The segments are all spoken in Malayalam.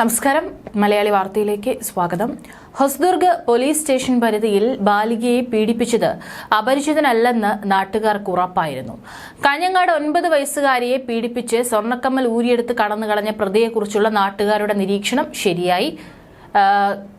നമസ്കാരം. മലയാളി വാർത്തയിലേക്ക് സ്വാഗതം. ഹൊസ്ദുർഗ് പോലീസ് സ്റ്റേഷൻ പരിധിയിൽ ബാലികയെ പീഡിപ്പിച്ചത് അപരിചിതനല്ലെന്ന് നാട്ടുകാർക്ക് ഉറപ്പായിരുന്നു. കാഞ്ഞങ്ങാട് ഒൻപത് വയസ്സുകാരിയെ പീഡിപ്പിച്ച് സ്വർണക്കമ്മൽ ഊരിയെടുത്ത് കടന്നു കളഞ്ഞ പ്രതിയെക്കുറിച്ചുള്ള നാട്ടുകാരുടെ നിരീക്ഷണം ശരിയായി.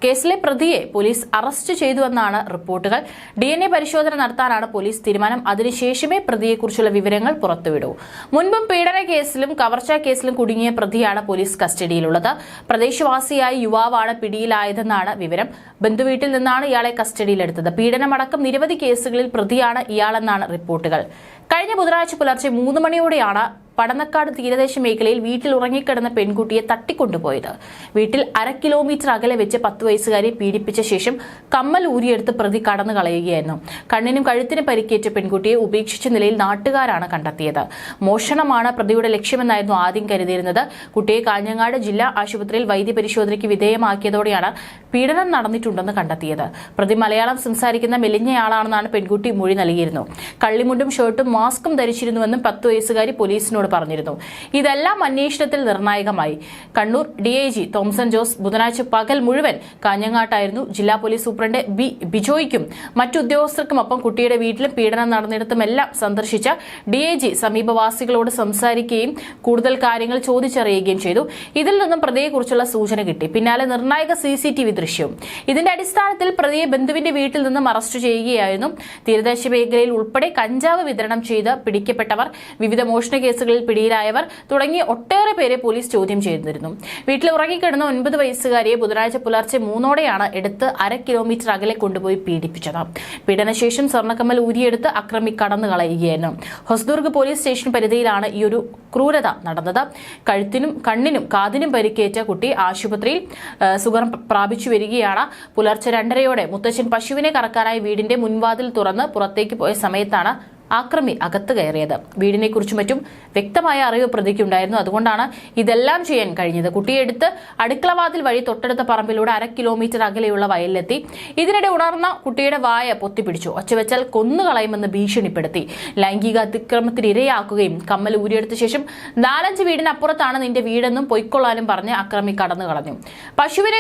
കേസിലെ പ്രതിയെ പോലീസ് അറസ്റ്റ് ചെയ്തുവെന്നാണ് റിപ്പോർട്ടുകൾ. ഡി എൻ എ പരിശോധന നടത്താനാണ് പോലീസ് തീരുമാനം. അതിനുശേഷമേ പ്രതിയെക്കുറിച്ചുള്ള വിവരങ്ങൾ പുറത്തുവിടൂ. മുൻപും പീഡന കേസിലും കവർച്ച കേസിലും കുടുങ്ങിയ പ്രതിയാണ് പോലീസ് കസ്റ്റഡിയിലുള്ളത്. പ്രദേശവാസിയായ യുവാവാണ് പിടിയിലായതെന്നാണ് വിവരം. ബന്ധുവീട്ടിൽ നിന്നാണ് ഇയാളെ കസ്റ്റഡിയിലെടുത്തത്. പീഡനമടക്കം നിരവധി കേസുകളിൽ പ്രതിയാണ് ഇയാളെന്നാണ് റിപ്പോർട്ടുകൾ. കഴിഞ്ഞ ബുധനാഴ്ച പുലർച്ചെ മൂന്ന് മണിയോടെയാണ് പടന്നക്കാട് തീരദേശ മേഖലയിൽ വീട്ടിൽ ഉറങ്ങിക്കിടന്ന പെൺകുട്ടിയെ തട്ടിക്കൊണ്ടുപോയത്. വീട്ടിൽ അര കിലോമീറ്റർ അകലെ വെച്ച് പത്ത് വയസ്സുകാരെ പീഡിപ്പിച്ച ശേഷം കമ്മൽ ഊരിയെടുത്ത് പ്രതി കടന്നു കളയുകയായിരുന്നു. കണ്ണിനും കഴുത്തിനും പരിക്കേറ്റ പെൺകുട്ടിയെ ഉപേക്ഷിച്ച നിലയിൽ നാട്ടുകാരാണ് കണ്ടെത്തിയത്. മോഷണമാണ് പ്രതിയുടെ ലക്ഷ്യമെന്നായിരുന്നു ആദ്യം കരുതിയിരുന്നത്. കുട്ടിയെ കാഞ്ഞങ്ങാട് ജില്ലാ ആശുപത്രിയിൽ വൈദ്യപരിശോധനയ്ക്ക് വിധേയമാക്കിയതോടെയാണ് പീഡനം നടന്നിട്ടുണ്ടെന്ന് കണ്ടെത്തിയത്. പ്രതി മലയാളം സംസാരിക്കുന്ന മെലിഞ്ഞയാളാണെന്നാണ് പെൺകുട്ടി മൊഴി നൽകിയിരുന്നു. കള്ളിമുണ്ടും ഷർട്ടും മാസ്കും ധരിച്ചിരുന്നുവെന്നും പത്ത് വയസ്സുകാരി പോലീസിനോട് പറഞ്ഞിരുന്നു. ഇതെല്ലാം അന്വേഷണത്തിൽ നിർണായകമായി. Kannur D I G Thomson Jose ബുധനാഴ്ച പകൽ മുഴുവൻ കാഞ്ഞങ്ങാട്ടായിരുന്നു. ജില്ലാ പോലീസ് സൂപ്രണ്ട് ബി ബിജോയ്ക്കും മറ്റു ഉദ്യോഗസ്ഥർക്കുമൊപ്പം കുട്ടിയുടെ വീട്ടിലും പീഡനം നടന്നിടത്തുമെല്ലാം സന്ദർശിച്ച ഡി ഐ ജി സമീപവാസികളോട് സംസാരിക്കുകയും കൂടുതൽ കാര്യങ്ങൾ ചോദിച്ചറിയുകയും ചെയ്തു. ഇതിൽ നിന്നും പ്രതിയെക്കുറിച്ചുള്ള സൂചന കിട്ടി. പിന്നാലെ നിർണായക സി സി ടി വി ദൃശ്യവും ഇതിന്റെ അടിസ്ഥാനത്തിൽ പ്രതിയെ ബന്ധുവിന്റെ വീട്ടിൽ നിന്നും അറസ്റ്റ് ചെയ്യുകയായിരുന്നു. തീരദേശ മേഖലയിൽ ഉൾപ്പെടെ കഞ്ചാവ് വിതരണം ചെയ്ത് പിടിക്കപ്പെട്ടവർ. വിവിധ മോഷണ കേസുകളിൽ പിടിയിലായവർ തുടങ്ങി ഒട്ടേറെ പേരെ പോലീസ് ചോദ്യം ചെയ്തിരുന്നു. വീട്ടിൽ ഉറങ്ങിക്കിടന്ന ഒൻപത് വയസ്സുകാരിയെ ബുധനാഴ്ച പുലർച്ചെ മൂന്നോടെയാണ് എടുത്ത് അര കിലോമീറ്റർ അകലെ കൊണ്ടുപോയി പീഡിപ്പിച്ചത്. പീഡനശേഷം സ്വർണക്കമ്മൽ ഊരിയെടുത്ത് അക്രമി കടന്നു കളയുകയായിരുന്നു. ഹൊസ്ദുർഗ് പോലീസ് സ്റ്റേഷൻ പരിധിയിലാണ് ഈ ഒരു ക്രൂരത നടന്നത്. കഴുത്തിനും കണ്ണിനും കാതിനും പരിക്കേറ്റ കുട്ടി ആശുപത്രിയിൽ സുഖം പ്രാപിച്ചു വരികയാണ്. പുലർച്ചെ രണ്ടരയോടെ മുത്തച്ഛൻ പശുവിനെ കറക്കാനായി വീടിന്റെ മുൻവാതിൽ തുറന്ന് പുറത്തേക്ക് പോയ സമയത്താണ് ആക്രമി അകത്ത് കയറിയത്. വീടിനെക്കുറിച്ചും മറ്റും വ്യക്തമായ അറിവ് പ്രതിക്കുണ്ടായിരുന്നു. അതുകൊണ്ടാണ് ഇതെല്ലാം ചെയ്യാൻ കഴിഞ്ഞത്. കുട്ടിയെടുത്ത് അടുക്കളവാതിൽ വഴി തൊട്ടടുത്ത പറമ്പിലൂടെ അര കിലോമീറ്റർ അകലെയുള്ള വയലിലെത്തി. ഇതിനിടെ ഉണർന്ന കുട്ടിയുടെ വായ പൊത്തിപ്പിടിച്ചു. ഒച്ചവെച്ചാൽ കൊന്നുകളയുമെന്ന് ഭീഷണിപ്പെടുത്തി. ലൈംഗിക അതിക്രമത്തിന് ഇരയാക്കുകയും കമ്മൽ ഊരിയെടുത്ത ശേഷം നാലഞ്ച് വീടിനപ്പുറത്താണ് നിന്റെ വീടെന്നും പൊയ്ക്കൊള്ളാനും പറഞ്ഞ് അക്രമി കടന്നു കളഞ്ഞു. പശുവിനെ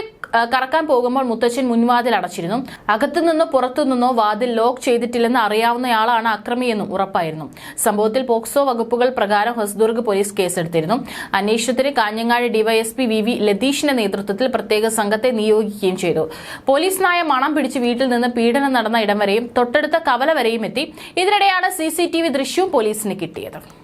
കറക്കാൻ പോകുമ്പോൾ മുത്തച്ഛൻ മുൻവാതിൽ അടച്ചിരുന്നു. അകത്തുനിന്നോ പുറത്തുനിന്നോ വാതിൽ ലോക്ക് ചെയ്തിട്ടില്ലെന്ന് അറിയാവുന്നയാളാണ് അക്രമിയെന്നും ഉറപ്പായിരുന്നു. സംഭവത്തിൽ പോക്സോ വകുപ്പുകൾ പ്രകാരം ഹൊസ്ദുർഗ് പോലീസ് കേസെടുത്തിരുന്നു. അന്വേഷണത്തിന് കാഞ്ഞങ്ങാട് ഡിവൈഎസ്പി വി വി ലതീഷിന്റെ നേതൃത്വത്തിൽ പ്രത്യേക സംഘത്തെ നിയോഗിക്കുകയും ചെയ്തു. പോലീസ് നായ മണം പിടിച്ച് വീട്ടിൽ നിന്ന് പീഡനം നടന്ന ഇടം വരെയും തൊട്ടടുത്ത കവല വരെയും എത്തി. ഇതിനിടെയാണ് സി ദൃശ്യവും പോലീസിന് കിട്ടിയത്.